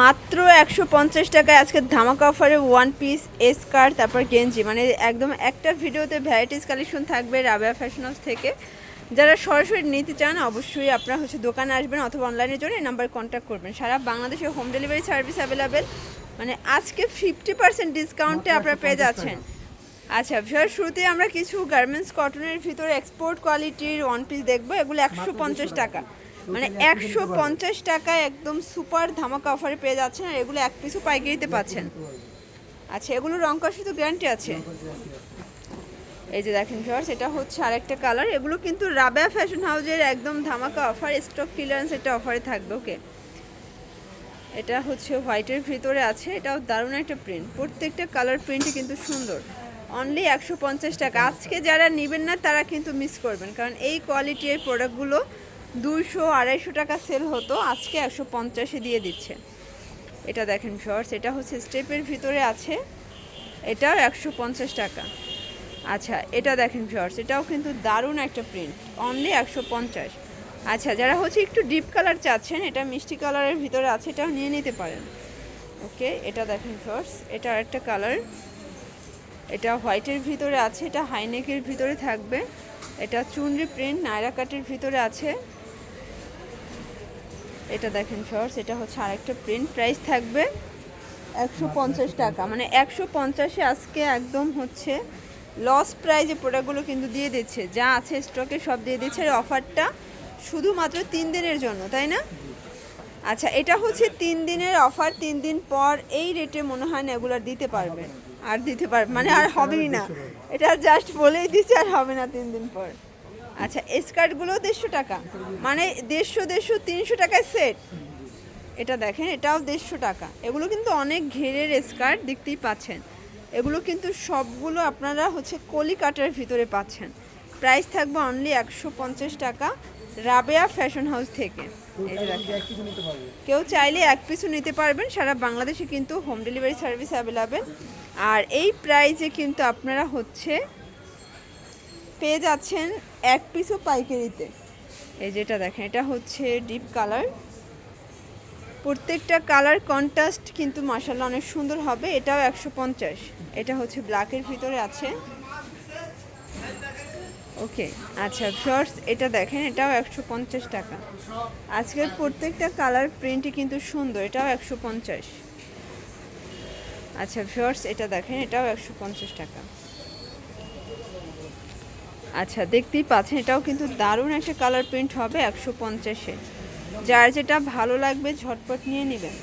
মাত্র একশো পঞ্চাশ টাকায় আজকে ধামাকা অফারে ওয়ান পিস স্কার্ট তারপর গেঞ্জি। মানে একদম একটা ভিডিওতে ভ্যারাইটিস কালেকশন থাকবে রাবেয়া ফ্যাশন হাউস থেকে। যারা সরাসরি নিতে চান অবশ্যই আপনারা হচ্ছে দোকানে আসবেন অথবা অনলাইনের জন্য এই নাম্বার কন্ট্যাক্ট করবেন। সারা বাংলাদেশে হোম ডেলিভারি সার্ভিস অ্যাভেলেবেল মানে আজকে ফিফটি পার্সেন্ট ডিসকাউন্টে আপনারা পেয়ে যাচ্ছেন। আচ্ছা ভিওর শুরুতে আমরা কিছু গার্মেন্টস কটনের ভিতরে এক্সপোর্ট কোয়ালিটির ওয়ান পিস দেখব। এগুলো একশো পঞ্চাশ টাকা। মানে একশো পঞ্চাশ টাকায় একদম সুপার ধামাকা অফারে পেয়ে যাচ্ছেন আর এগুলো এক পিসও পাইকারিতে পাচ্ছেন। আচ্ছা এগুলো রং কষে তো গ্যারান্টি আছে। এই যে দেখেন ভিওর্স এটা হচ্ছে আরেকটা কালার এগুলো কিন্তু রাবেয়া ফ্যাশন হাউজের একদম ধামাকা অফার স্টক ক্লিয়ারেন্স এটা অফারে থাকবে ওকে এটা হচ্ছে হোয়াইটের ভিতরে আছে এটাও দারুণ একটা প্রিন্ট প্রত্যেকটা কালার প্রিন্টই কিন্তু সুন্দর। অনলি একশো পঞ্চাশ টাকা। আজকে যারা নেবেন না তারা কিন্তু মিস করবেন। কারণ এই কোয়ালিটির প্রোডাক্টগুলো দুইশো আড়াইশো টাকা সেল হতো, আজকে একশো পঞ্চাশে দিয়ে দিচ্ছে। এটা দেখেন শর্টস এটা হচ্ছে স্টেপের ভিতরে আছে, এটাও একশো পঞ্চাশ টাকা। আচ্ছা এটা দেখেন শর্টস এটাও কিন্তু দারুণ একটা প্রিন্ট অনলি একশো পঞ্চাশ। আচ্ছা যারা হচ্ছে একটু ডিপ কালার চাচ্ছেন, এটা মিষ্টি কালারের ভিতরে আছে, এটাও নিয়ে নিতে পারেন। ওকে এটা দেখেন শর্টস এটা একটা কালার এটা হোয়াইটের ভিতরে আছে, এটা হাইনেকের ভিতরে থাকবে। এটা চুনরি প্রিন্ট নায়রা কাটের ভিতরে আছে। এটা দেখেন শর্টস এটা হচ্ছে আরেকটা প্রিন্ট প্রাইস থাকবে একশো পঞ্চাশ টাকা। মানে একশো পঞ্চাশে আজকে একদম হচ্ছে লস প্রাইজে প্রোডাক্টগুলো কিন্তু দিয়ে দিচ্ছে। যা আছে স্টকে সব দিয়ে দিচ্ছে। আর অফারটা শুধুমাত্র তিন দিনের জন্য তাই না? আচ্ছা এটা হচ্ছে তিন দিনের অফার তিন দিন পর এই রেটে মনে হয় না এগুলো দিতে পারবে। আর দিতে পারবে মানে আর হবেই না। এটা জাস্ট বলেই দিচ্ছে আর হবে না তিন দিন পর। আচ্ছা স্কার্টগুলো দেড়শো টাকা। মানে দেড়শো দেড়শো, তিনশো টাকায় সেট এটা দেখেন, এটাও দেড়শো টাকা। এগুলো কিন্তু অনেক ঘেরের স্কার্ট দেখতেই পাচ্ছেন। এগুলো কিন্তু সবগুলো আপনারা হচ্ছে কলি কাটার ভিতরে পাচ্ছেন। প্রাইস থাকবে অনলি একশো পঞ্চাশ টাকা, রাবেয়া ফ্যাশন হাউস থেকে। কেউ চাইলে এক পিসও নিতে পারবেন, সারা বাংলাদেশে কিন্তু হোম ডেলিভারি সার্ভিস অ্যাভেলেবেল আর এই প্রাইজে কিন্তু আপনারা হচ্ছে পেয়ে যাচ্ছেন এক পিসও পাইকারিতে। এই যেটা দেখেন, এটা হচ্ছে ডিপ কালার প্রত্যেকটা কালার কন্ট্রাস্ট কিন্তু মাসাল্লাহ অনেক সুন্দর হবে, এটাও একশো পঞ্চাশ। এটা হচ্ছে ব্ল্যাকের ভিতরে আছে। ওকে আচ্ছা শর্টস এটা দেখেন, এটাও একশো পঞ্চাশ টাকা। আজকের প্রত্যেকটা কালার প্রিন্টই কিন্তু সুন্দর, এটাও একশো পঞ্চাশ। আচ্ছা শর্টস এটা দেখেন, এটাও একশো পঞ্চাশ টাকা। আচ্ছা দেখতেই পাচ্ছেন এটাও কিন্তু দারুণ একটা কালার প্রিন্ট হবে একশো পঞ্চাশে। যার যেটা ভালো লাগবে ঝটপট নিয়ে নেবেন।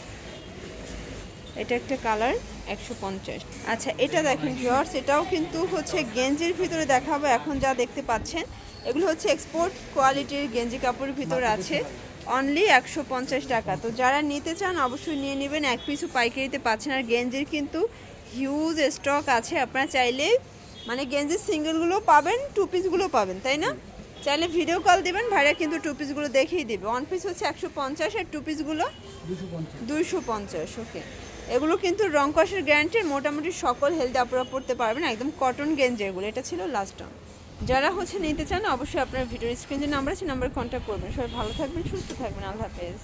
এটা একটা কালার একশো পঞ্চাশ। আচ্ছা এটা দেখেন ভিওর্স এটাও কিন্তু হচ্ছে গেঞ্জির ভিতরে দেখাবো এখন যা দেখতে পাচ্ছেন এগুলো হচ্ছে এক্সপোর্ট কোয়ালিটির গেঞ্জি কাপড়ের ভিতরে আছে। অনলি একশো পঞ্চাশ টাকা। তো যারা নিতে চান অবশ্যই নিয়ে নেবেন এক পিসও পাইকারিতে পাচ্ছেন। আর গেঞ্জির কিন্তু হিউজ স্টক আছে আপনারা চাইলে মানে গেঞ্জির সিঙ্গেলগুলো পাবেন টু পিসগুলো পাবেন তাই না? চাইলে ভিডিও কল দিবেন ভাইরা কিন্তু টু পিসগুলো দেখিয়ে দিবে। ওয়ান পিস হচ্ছে একশো পঞ্চাশ আর টু পিসগুলো দুইশো পঞ্চাশ। ওকে এগুলো কিন্তু রং কষের গ্যারান্টির মোটামুটি সকল হেলথ আপনারা পড়তে পারবেন একদম কটন গেঞ্জি এগুলো। এটা ছিল লাস্ট টাইম যারা হচ্ছে নিতে চান অবশ্যই আপনার ভিডিওর স্ক্রিন যে নাম্বার আছে নাম্বার কন্ট্যাক্ট করবেন। সবাই ভালো থাকবেন সুস্থ থাকবেন। আল্লাহ হাফেজ।